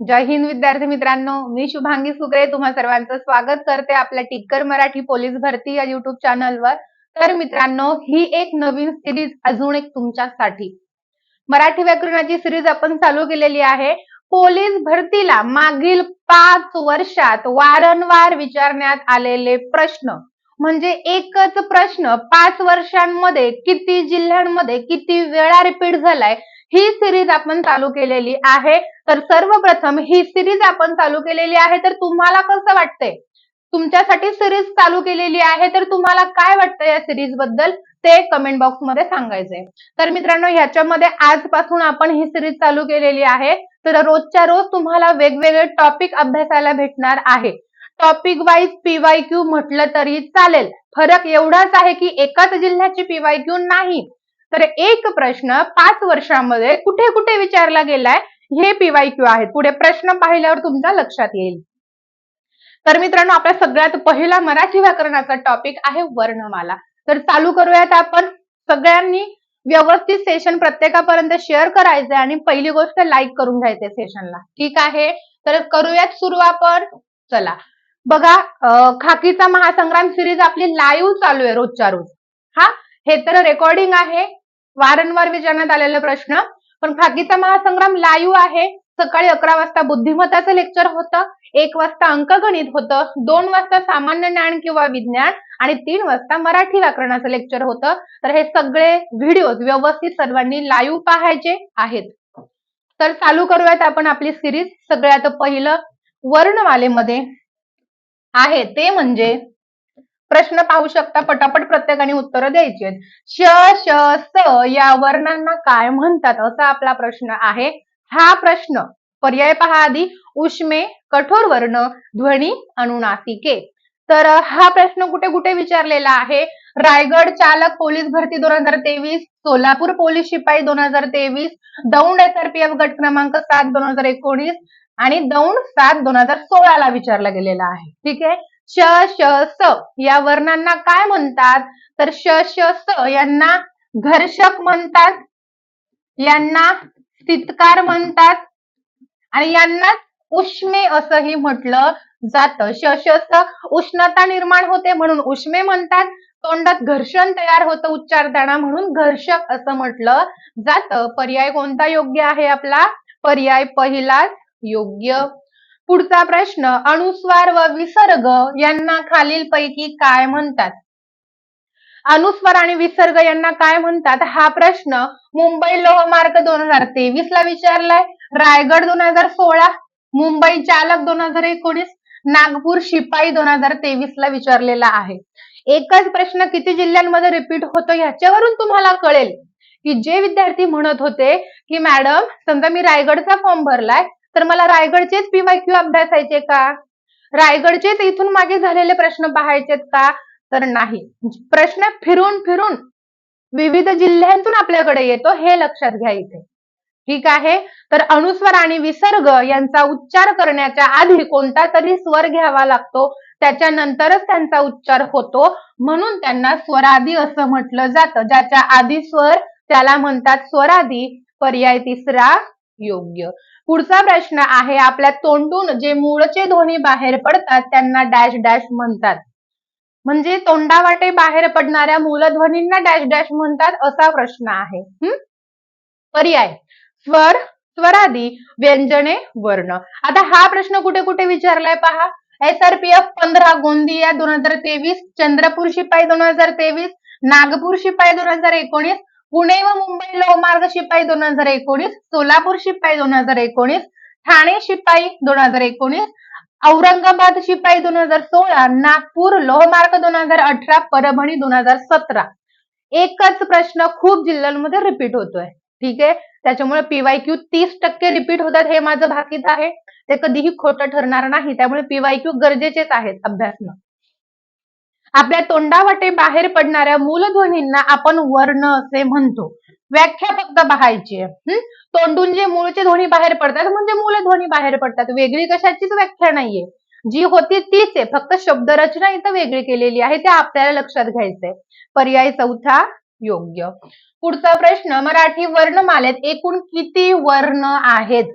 जय हिंद विद्यार्थी मित्रांनो मी शुभांगी सुकरे तुम्हा सर्वांचं स्वागत करते आपल्या टिक्कर मराठी पोलीस भरती या युट्यूब चॅनलवर तर मित्रांनो ही एक नवीन सिरीज अजून एक तुमच्यासाठी. मराठी व्याकरणाची सिरीज आपण चालू केलेली आहे. पोलीस भरतीला मागील पाच वर्षात वारंवार विचारण्यात आलेले प्रश्न. म्हणजे एकच प्रश्न पाच वर्षांमध्ये किती जिल्ह्यांमध्ये किती वेळा रिपीट झालाय? ही सिरीज आपण चालू केलेली आहे. तर सर्वप्रथम ही सिरीज आपण चालू केलेली आहे. तर तुम्हाला कसं वाटतंय? तुमच्यासाठी सिरीज चालू केलेली आहे. तर तुम्हाला काय वाटतं या सिरीजबद्दल? ते कमेंट बॉक्समध्ये सांगायचंय. तर मित्रांनो ह्याच्यामध्ये आजपासून आपण ही सिरीज चालू केलेली आहे. तर रोजच्या रोज तुम्हाला वेगवेगळे टॉपिक अभ्यासायला भेटणार आहे. टॉपिक वाईज पीवाय क्यू म्हटलं तरी चालेल. फरक एवढाच आहे की एकाच जिल्ह्याची पीवाय क्यू नाही. तर एक प्रश्न पाच वर्षामध्ये कुठे कुठे विचारला गेलाय हे पीवाय क्यू आहेत. पुढे प्रश्न पाहिल्यावर तुमच्या लक्षात येईल. तर मित्रांनो आपल्या सगळ्यात पहिला मराठी व्याकरणाचा टॉपिक आहे वर्णमाला. तर चालू करूयात आपण. सगळ्यांनी व्यवस्थित सेशन प्रत्येकापर्यंत शेअर करायचंय आणि पहिली गोष्ट लाईक करून घ्यायचे सेशनला ठीक आहे? तर करूयात सुरू आपण. चला. बघा खाकीचा महासंग्राम सिरीज आपली लाईव्ह चालू आहे रोजच्या रोज. हा? हे तर रेकॉर्डिंग आहे. वारंवार विचारण्यात आलेला प्रश्न. पण खाकीचा महासंग्राम लाईव्ह आहे. सकाळी अकरा वाजता बुद्धिमत्ताचं लेक्चर होतं. एक वाजता अंकगणित होतं. दोन वाजता सामान्य ज्ञान किंवा विज्ञान आणि तीन वाजता मराठी व्याकरणाचं लेक्चर होतं. तर हे सगळे व्हिडिओ व्यवस्थित सर्वांनी लाईव्ह पाहायचे आहेत. तर चालू करूयात आपण आपली सिरीज सगळ्यात पहिलं वर्णमालेमध्ये आहे. ते म्हणजे प्रश्न पाहू शकता पटापट प्रत्येकाने उत्तरं द्यायची आहेत. श श स या वर्णांना काय म्हणतात असा आपला प्रश्न आहे. हा प्रश्न पर्याय पहा आधी. उष्मे कठोर वर्ण ध्वनी अनुनासिके तर हा प्रश्न कुठे कुठे विचारलेला आहे? रायगड चालक पोलीस भरती दोन हजार तेवीस सोलापूर पोलीस शिपाई दोन हजार तेवीस दौंड एसआरपीएफ गट क्रमांक सात दोन हजार एकोणीस आणि दौंड सात दोन हजार सोळाला विचारला गेलेला आहे. ठीक आहे? श श स या वर्णांना काय म्हणतात? तर श श स यांना घर्षक म्हणतात यांना स्थितकार म्हणतात आणि यांना उष्मे असंही म्हटलं जातं. श श स उष्णता निर्माण होते म्हणून उष्मे म्हणतात तोंडात घर्षण तयार होतं उच्चारताना म्हणून घर्षक असं म्हटलं जातं. पर्याय कोणता योग्य आहे आपला? पर्याय पहिलाच योग्य. पुढचा प्रश्न अनुस्वार व विसर्ग यांना खालीलपैकी काय म्हणतात? अनुस्वार आणि विसर्ग यांना काय म्हणतात? हा प्रश्न मुंबई लोहमार्ग दोन हजार तेवीस ला विचारलाय रायगड दोन हजार सोळा मुंबई चालक दोन हजार एकोणीस नागपूर शिपाई दोन हजार तेवीस ला विचारलेला आहे. एकच प्रश्न किती जिल्ह्यांमध्ये रिपीट होतो ह्याच्यावरून तुम्हाला कळेल. की जे विद्यार्थी म्हणत होते की मॅडम समजा मी रायगडचा फॉर्म भरलाय तर मला रायगडचेच पीवाय क्यू अभ्यासायचे का? रायगडचेच इथून मागे झालेले प्रश्न पाहायचेत का? तर नाही. प्रश्न फिरून फिरून विविध जिल्ह्यांतून आपल्याकडे येतो हे लक्षात घ्या इथे. ठीक आहे? तर अनुस्वर आणि विसर्ग यांचा उच्चार करण्याच्या आधी कोणता तरी स्वर घ्यावा लागतो? त्याच्यानंतरच त्यांचा उच्चार होतो. म्हणून त्यांना स्वरादी असं म्हटलं जातं. ज्याच्या आधी स्वर त्याला म्हणतात स्वरादी. पर्याय तिसरा योग्य. पुढचा प्रश्न आहे आपल्या तोंडून जे मूळचे ध्वनी बाहेर पडतात त्यांना डॅश डॅश म्हणतात. म्हणजे तोंडावाटे बाहेर पडणाऱ्या मूलध्वनींना डॅश डॅश म्हणतात असा प्रश्न आहे. पर्याय. स्वर स्वरादी व्यंजने वर्ण. आता हा प्रश्न कुठे कुठे विचारलाय पहा? एसआरपीएफ पंधरा गोंदिया दोन हजार तेवीस चंद्रपूर शिपाई दोन हजार तेवीस नागपूर शिपाई दोन हजार एकोणीस पुणे व मुंबई लोहमार्ग शिपाई दोन हजार एकोणीस सोलापूर शिपाई दोन हजार एकोणीस ठाणे शिपाई दोन हजार एकोणीस औरंगाबाद शिपाई दोन हजार सोळा नागपूर लोहमार्ग दोन हजार अठरा परभणी दोन हजार सतरा. एकच प्रश्न खूप जिल्ह्यांमध्ये रिपीट होतोय. ठीक आहे? त्याच्यामुळे पीवाय क्यू तीस टक्के रिपीट होतात हे माझं भाकीत आहे. ते कधीही खोटं ठरणार नाही. त्यामुळे पीवाय क्यू गरजेचेच आहेत अभ्यासनं. आपल्या तोंडावाटे बाहेर पडणाऱ्या मूलध्वनींना आपण वर्ण असे म्हणतो. व्याख्या फक्त पाहायची आहे. तोंडून जे मूळचे ध्वनी बाहेर पडतात म्हणजे मूलध्वनी बाहेर पडतात. वेगळी कशाचीच व्याख्या नाहीये. जी होती तीच आहे. फक्त शब्दरचना इथं वेगळी केलेली आहे ते आपल्याला लक्षात घ्यायचंय. पर्याय चौथा योग्य. पुढचा प्रश्न मराठी वर्णमालेत एकूण किती वर्ण आहेत?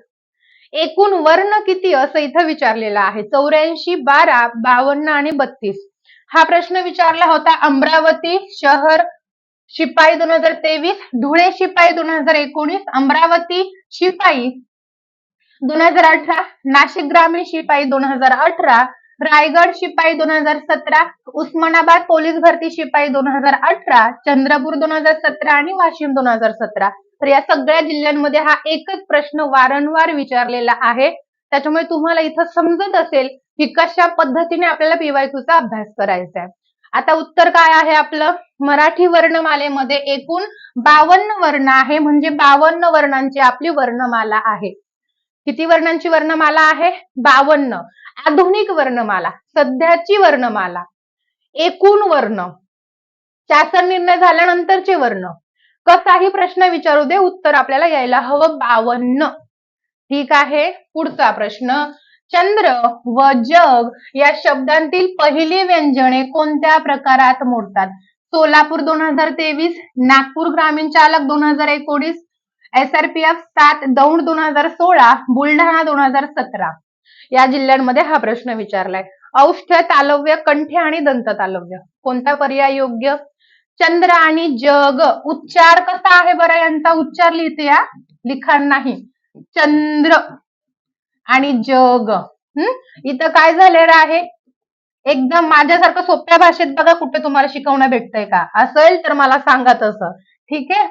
एकूण वर्ण किती असं इथं विचारलेलं आहे. चौऱ्याऐंशी बारा बावन्न आणि बत्तीस. हा प्रश्न विचारला होता अमरावती शहर शिपाई दोन हजार तेवीस धुळे शिपाई दोन हजार एकोणीस अमरावती शिपाई दोन हजार अठरा नाशिक ग्रामीण शिपाई दोन हजार अठरा रायगड शिपाई दोन हजार सतरा उस्मानाबाद पोलीस भरती शिपाई दोन हजार अठरा चंद्रपूर दोन हजार सतरा आणि वाशिम दोन हजार सतरा. तर या सगळ्या जिल्ह्यांमध्ये हा एकच प्रश्न वारंवार विचारलेला आहे. त्याच्यामुळे तुम्हाला इथं समजत असेल की कशा पद्धतीने आपल्याला पीवायक्यूचा अभ्यास करायचा आहे आता उत्तर काय आहे आपलं? मराठी वर्णमालेमध्ये एकूण बावन्न वर्ण आहे म्हणजे बावन्न वर्णांची आपली वर्णमाला आहे. किती वर्णांची वर्णमाला आहे? बावन्न. आधुनिक वर्णमाला सध्याची वर्णमाला. एकूण वर्ण. शासन निर्णय झाल्यानंतरचे वर्ण. कसाही प्रश्न विचारू दे उत्तर आपल्याला यायला हवं बावन्न. ठीक आहे. पुढचा प्रश्न. चंद्र व जग या शब्दांतील पहिली व्यंजने कोणत्या प्रकारात मोडतात? सोलापूर दोन हजार तेवीस नागपूर ग्रामीण चालक दोन हजार एकोणीस एसआरपीएफ सात दौंड दोन हजार सोळा बुलढाणा दोन हजार सतरा. या जिल्ह्यांमध्ये हा प्रश्न विचारलाय. औष्ठ तालव्य कंठे आणि दंत तालव्य. कोणता पर्याय योग्य? चंद्र आणि जग. उच्चार कसा आहे बरं? यांचा उच्चार लिहिते या. लिखाण नाही. चंद्र आणि जग. हम्म इथं काय झालेलं आहे? एकदम माझ्यासारखं सोप्या भाषेत बघा कुठे तुम्हाला शिकवणं भेटतंय का? असेल तर मला सांगा तसं. ठीक आहे?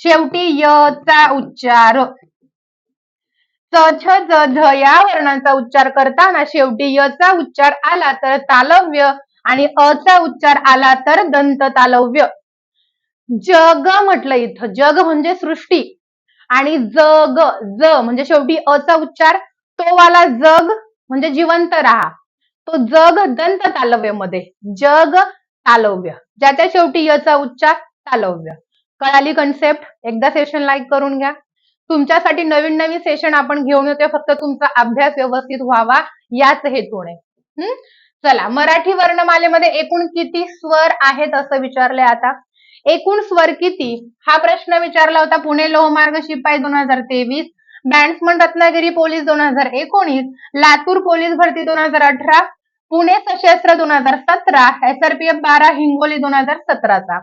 शेवटी य चा उच्चार. च छ ज झ या वर्णांचा उच्चार करताना शेवटी य चा उच्चार आला तर तालव्य आणि अ चा उच्चार आला तर दंत तालव्य जग म्हटलं इथं. जग म्हणजे सृष्टी. आणि जग ज म्हणजे शेवटी अचा उच्चार तो वाला जग म्हणजे जिवंत राहा. तो जग दंत तालव्यमध्ये जग तालव्य. ज्याच्या शेवटी यचा उच्चार तालव्य. कळाली कन्सेप्ट एकदा सेशन लाईक करून घ्या. तुमच्यासाठी नवीन नवीन सेशन आपण घेऊन येतोय फक्त तुमचा अभ्यास व्यवस्थित व्हावा याच हेतूने. हम्म चला मराठी वर्णमालेमध्ये एकूण किती स्वर आहेत असं विचारलंय आता? एकूण स्वर किती? हा प्रश्न विचारला होता पुणे लोहमार्ग शिपाई दोन हजार तेवीस बँड्समन रत्नागिरी पोलीस दोन हजार एकोणीस लातूर पोलीस भरती दोन हजार अठरा पुणे सशस्त्र दोन हजार सतरा एसआरपीएफ बारा हिंगोली दोन हजार सतराचा.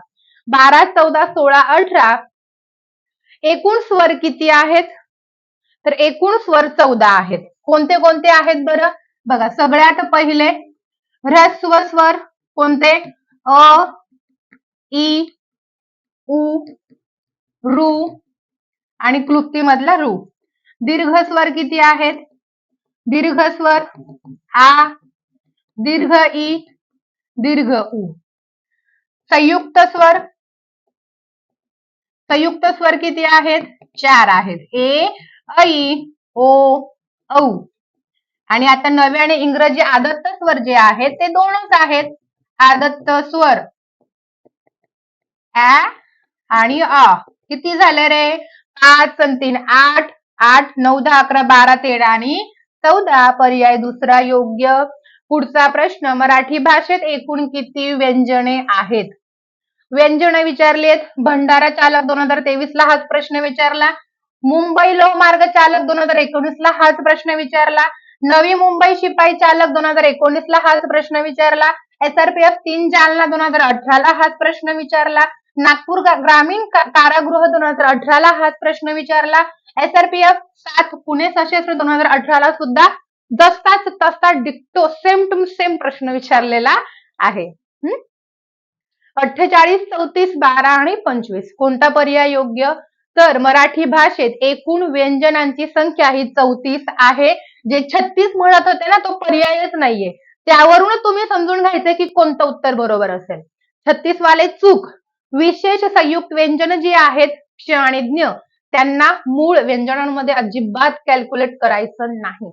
बारा चौदा सोळा अठरा एकूण स्वर किती आहेत? तर एकूण स्वर चौदा आहेत. कोणते कोणते आहेत बरं? बघा सगळ्यात पहिले ह्रस्व स्वर कोणते? अ ई उ रू आणि क्लुप्ती मधला रू. दीर्घ स्वर किती आहेत? दीर्घ स्वर आ दीर्घ ई दीर्घ उ. संयुक्त स्वर संयुक्त स्वर किती आहेत? चार आहेत. ए ऐ ओ औ. आणि आता नवे आणि इंग्रजी आदत्त स्वर जे आहेत ते दोनच आहेत. आदत्त स्वर. ऍ आणि अ किती झाले रे? पाच आणि तीन आठ आठ नऊ दहा अकरा बारा तेरा आणि चौदा. पर्याय दुसरा योग्य. पुढचा प्रश्न मराठी भाषेत एकूण किती व्यंजने आहेत? व्यंजन विचारलेत भंडारा चालक दोन हजार तेवीस ला हाच प्रश्न विचारला. मुंबई लोहमार्ग चालक दोन हजार एकोणीस ला हाच प्रश्न विचारला. नवी मुंबई शिपाई चालक दोन हजार एकोणीस ला हाच प्रश्न विचारला. एसआरपीएफ तीन जालना दोन हजार अठरा ला हाच प्रश्न विचारला. नागपूर ग्रामीण कारागृह दोन हजार अठराला हाच प्रश्न विचारला. एसआरपीएफ सात पुणे सशस्त्र दोन हजार अठराला सुद्धा जसाच तसा डिक्टो सेम टू सेम प्रश्न विचारलेला आहे. अठ्ठेचाळीस चौतीस बारा आणि पंचवीस. कोणता पर्याय योग्य? तर मराठी भाषेत एकूण व्यंजनांची संख्या ही चौतीस आहे. जे छत्तीस म्हणत होते ना तो पर्यायच नाहीये. त्यावरून तुम्ही समजून घ्यायचं की कोणतं उत्तर बरोबर असेल. छत्तीस वाले चूक. विशेष संयुक्त व्यंजन जी आहेत क्ष आणि ज्ञ त्यांना मूळ व्यंजनांमध्ये अजिबात कॅल्क्युलेट करायचं नाही.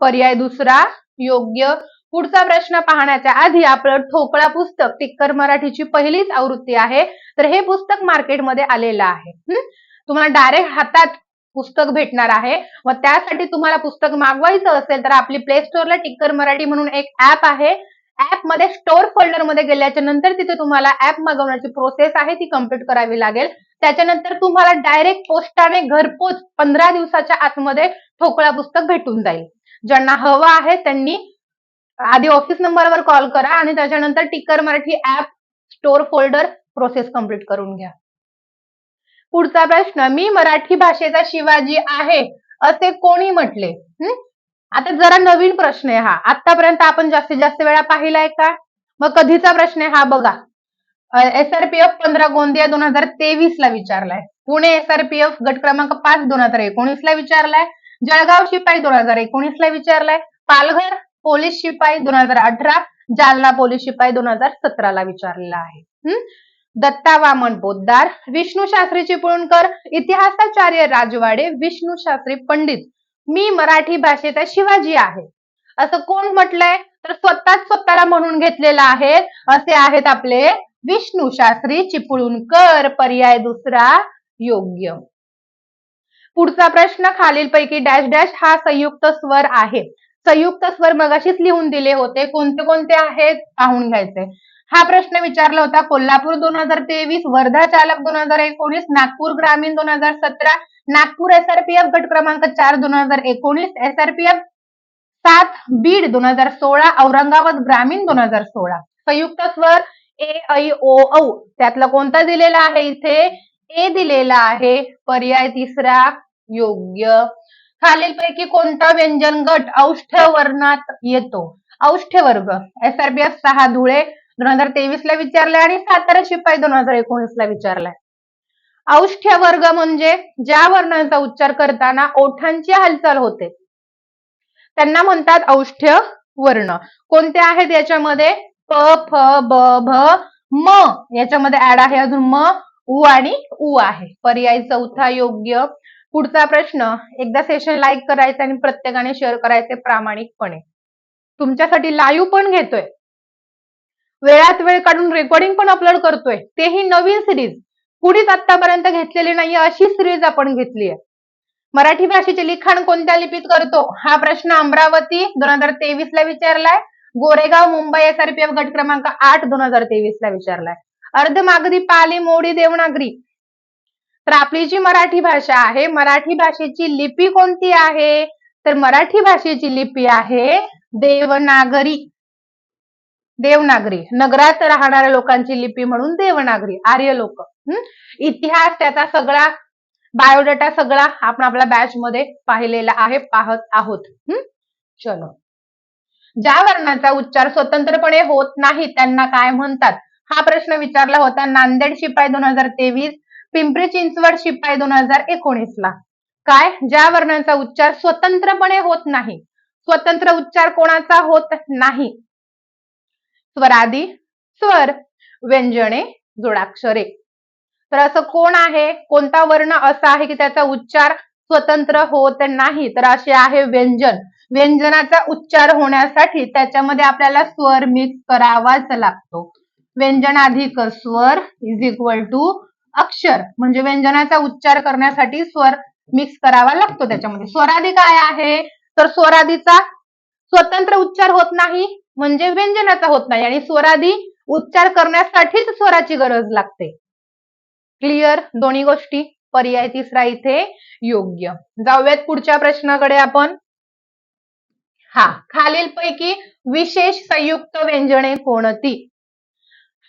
पर्याय दुसरा योग्य. पुढचा प्रश्न पाहण्याच्या आधी आपलं ठोकळा पुस्तक टिक्कर मराठीची पहिलीच आवृत्ती आहे. तर हे पुस्तक मार्केटमध्ये आलेलं आहे. तुम्हाला डायरेक्ट हातात पुस्तक भेटणार आहे. व त्यासाठी तुम्हाला पुस्तक मागवायचं असेल तर आपली प्ले स्टोअरला टिक्कर मराठी म्हणून एक ऍप आहे. ऍपमध्ये स्टोअर फोल्डरमध्ये गेल्याच्यानंतर तिथे तुम्हाला ऍप मागवण्याची प्रोसेस आहे ती कंप्लीट करावी लागेल. त्याच्यानंतर तुम्हाला डायरेक्ट पोस्टाने घरपोच पंधरा दिवसाच्या आतमध्ये ठोकळा पुस्तक भेटून जाईल. ज्यांना हवं आहे त्यांनी आधी ऑफिस नंबरवर कॉल करा आणि त्याच्यानंतर ticker Marathi app store folder process complete करून घ्या. पुढचा प्रश्न मी मराठी भाषेचा शिवाजी आहे असे कोणी म्हटले? आता जरा नवीन प्रश्न आहे हा. आतापर्यंत आपण जास्तीत जास्त वेळा पाहिलाय का? मग कधीचा प्रश्न आहे हा बघा. एसआरपीएफ पंधरा गोंदिया दोन हजार तेवीस ला विचारलाय. पुणे एसआरपीएफ गट क्रमांक पाच दोन हजार एकोणीस ला विचारलाय. जळगाव शिपाई दोन हजार एकोणीस ला विचारलाय. पालघर पोलीस शिपाई दोन हजार अठरा जालना पोलीस शिपाई दोन हजार सतरा ला विचारलेला आहे. दत्ता वामन पोद्दार विष्णू शास्त्री चिपळूणकर इतिहासाचार्य राजवाडे विष्णू शास्त्री पंडित. मी मराठी भाषेचा शिवाजी आहे. असं कोण म्हटलंय? तर स्वतःच स्वतःला म्हणून घेतलेलं आहे. असे आहेत आपले विष्णू शास्त्री चिपळूणकर पर्याय दुसरा योग्य. पुढचा प्रश्न खालीलपैकी डॅश डॅश हा संयुक्त स्वर आहे. संयुक्त स्वर मगाशीच लिहून दिले होते. कोणते कोणते आहेत? पाहून घ्यायचे. हा प्रश्न विचारला होता कोल्हापूर दोन हजार तेवीस वर्धा चालक दोन हजार एकोणीस नागपूर ग्रामीण दोन हजार सतरा नागपूर एसआरपीएफ गट क्रमांक चार दोन हजार एकोणीस एसआरपीएफ सात बीड दोन हजार सोळा औरंगाबाद ग्रामीण दोन हजार सोळा. संयुक्त स्वर ए ऐ ओ औ त्यातला कोणता दिलेला आहे इथे? ए दिलेला आहे. पर्याय तिसरा योग्य. खालीलपैकी कोणता व्यंजन गट औष्ठ्य वर्णात येतो? औष्ठ्य वर्ग एसआरपीएफ सहा धुळे दोन हजार तेवीस ला विचारलाय आणि सातारा शिपाई दोन हजार एकोणीस ला विचारलाय. औष्ठ्य वर्ग म्हणजे ज्या वर्णांचा उच्चार करताना ओठांची हालचाल होते. त्यांना म्हणतात औष्ठ्य वर्ण. कोणते आहेत याच्यामध्ये? प फ ब भ म. याच्यामध्ये ऍड आहे अजून म उ आणि उ आहे. पर्याय चौथा योग्य. पुढचा प्रश्न एकदा सेशन लाईक करायचं आणि प्रत्येकाने शेअर करायचे प्रामाणिकपणे. तुमच्यासाठी लाईव्ह पण घेतोय. वेळात वेळ काढून रेकॉर्डिंग पण अपलोड करतोय. तेही नवीन सिरीज कुणीच आतापर्यंत घेतलेली नाहीये अशी सिरीज आपण घेतली आहे मराठी भाषेचे लिखाण कोणत्या लिपीत करतो? हा प्रश्न अमरावती दोन हजार तेवीस ला विचारलाय. गोरेगाव मुंबई एसआरपीएफ गट क्रमांक आठ दोन हजार तेवीस ला विचारलाय. अर्धमागधी पाली मोडी देवनागरी. तर आपली जी मराठी भाषा आहे मराठी भाषेची लिपी कोणती आहे? तर मराठी भाषेची लिपी आहे देवनागरी. देवनागरी. नगरात राहणाऱ्या लोकांची लिपी म्हणून देवनागरी. आर्य लोक. इतिहास त्याचा सगळा बायोडेटा सगळा आपण आपल्या बॅच मध्ये पाहिलेला आहे पाहत आहोत. हम्म चलो. ज्या वर्णाचा उच्चार स्वतंत्रपणे होत नाही त्यांना काय म्हणतात? हा प्रश्न विचारला होता नांदेड शिपाई दोन हजार तेवीस पिंपरी चिंचवड शिपाई दोन हजार एकोणीस ला काय? ज्या वर्णाचा उच्चार स्वतंत्रपणे होत नाही. स्वतंत्र उच्चार कोणाचा होत नाही? स्वरादी स्वर व्यंजने जोडाक्षरे. तर असं कोण आहे? कोणता वर्ण असा आहे की त्याचा उच्चार स्वतंत्र होत नाही? तर असे आहे व्यंजन. व्यंजनाचा उच्चार होण्यासाठी त्याच्यामध्ये आपल्याला स्वर मिक्स करावाच लागतो. व्यंजन अधिक स्वर इज इक्वल टू अक्षर. म्हणजे व्यंजनाचा उच्चार करण्यासाठी स्वर मिक्स करावा लागतो त्याच्यामध्ये. स्वरादी काय आहे? तर स्वरादीचा स्वतंत्र उच्चार होत नाही. म्हणजे व्यंजनाचा होत नाही आणि स्वराधी उच्चार करण्यासाठीच स्वराची गरज लागते. क्लिअर दोन्ही गोष्टी? पर्याय तिसरा इथे योग्य. जाऊयात पुढच्या प्रश्नाकडे आपण. हा खालीलपैकी विशेष संयुक्त व्यंजने कोणती?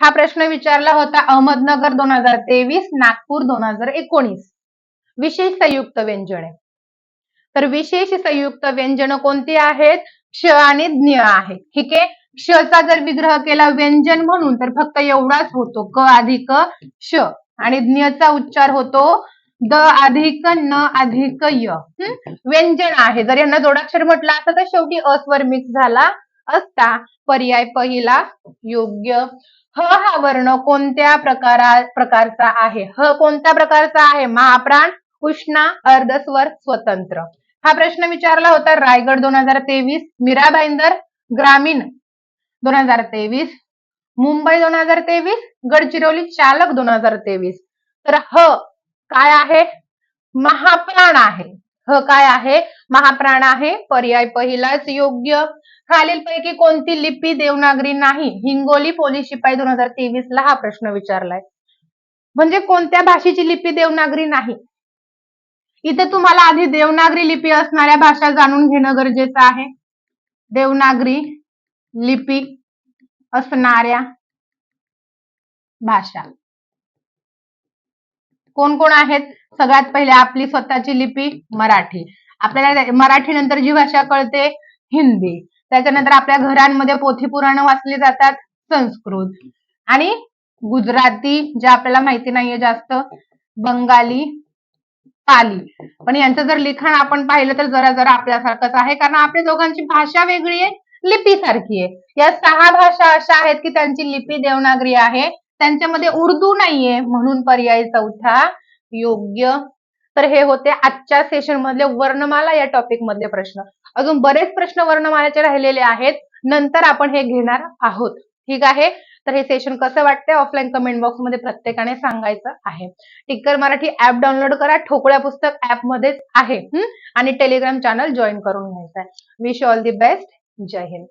हा प्रश्न विचारला होता अहमदनगर दोन हजार तेवीस नागपूर दोन हजार एकोणीस. विशेष संयुक्त व्यंजने. तर विशेष संयुक्त व्यंजन कोणती आहेत? क्ष आणि ज्ञ आहे. ठीक आहे? क्षचा जर विग्रह केला व्यंजन म्हणून तर फक्त एवढाच होतो. क अधिक श आणि ज्ञचा उच्चार होतो द अधिक न अधिक य. व्यंजन आहे. जर यांना जोडाक्षर म्हटलं असतं तर शेवटी अस्वर मिक्स झाला असता पर्याय पहिला योग्य. ह हा वर्ण कोणत्या प्रकारा प्रकारचा आहे? ह कोणत्या प्रकारचा आहे? महाप्राण उष्णा अर्धस्वर स्वतंत्र. हा प्रश्न विचारला होता रायगड दोन हजार तेवीस मीरा भाईंदर ग्रामीण दोन हजार तेवीस मुंबई दोन हजार तेवीस गडचिरोली चालक दोन हजार तेवीस. तर ह काय आहे? महाप्राण आहे. ह काय आहे? महाप्राण आहे. पर्याय पहिलाच योग्य. खालीलपैकी कोणती लिपी देवनागरी नाही? हिंगोली पोलीस शिपाई दोन हजार तेवीस ला हा प्रश्न विचारलाय. म्हणजे कोणत्या भाषेची लिपी देवनागरी नाही? इथे तुम्हाला आधी देवनागरी लिपी असणाऱ्या भाषा जाणून घेणं गरजेचं आहे. देवनागरी लिपी असणाऱ्या भाषा. कोण कोण आहेत? सगळ्यात पहिले आपली स्वतःची लिपी मराठी. आपल्याला मराठी नंतर जी भाषा कळते हिंदी. त्याच्यानंतर आपल्या घरांमध्ये पोथी पुराण वाचली जातात संस्कृत. आणि गुजराती जे आपल्याला माहिती नाहीये जास्त बंगाली पाली पण यांचं जर लिखाण आपण पाहिलं तर जरा जरा आपल्यासारखंच आहे. कारण आपल्या दोघांची भाषा वेगळी आहे लिपी सारखी आहे. या सहा भाषा अशा आहेत की त्यांची लिपी देवनागरी आहे. त्यांच्यामध्ये उर्दू नाहीये म्हणून पर्याय चौथा योग्य. तर हे होते आजच्या सेशन मधले वर्णमाला या टॉपिक मधले प्रश्न. अजून बरेच प्रश्न वर्णमालाचे राहिलेले आहेत. नंतर आपण हे घेणार आहोत. ठीक आहे? तर हे सेशन कसं वाटतंय? ऑफलाईन कमेंट बॉक्समध्ये प्रत्येकाने सांगायचं आहे. टिक्कर मराठी ऍप डाउनलोड करा. ठोकळ्या पुस्तक ऍप मध्येच आहे. आणि टेलिग्राम चॅनल जॉईन करून घ्यायचं आहे. विश ऑल दी बेस्ट जय हिंद.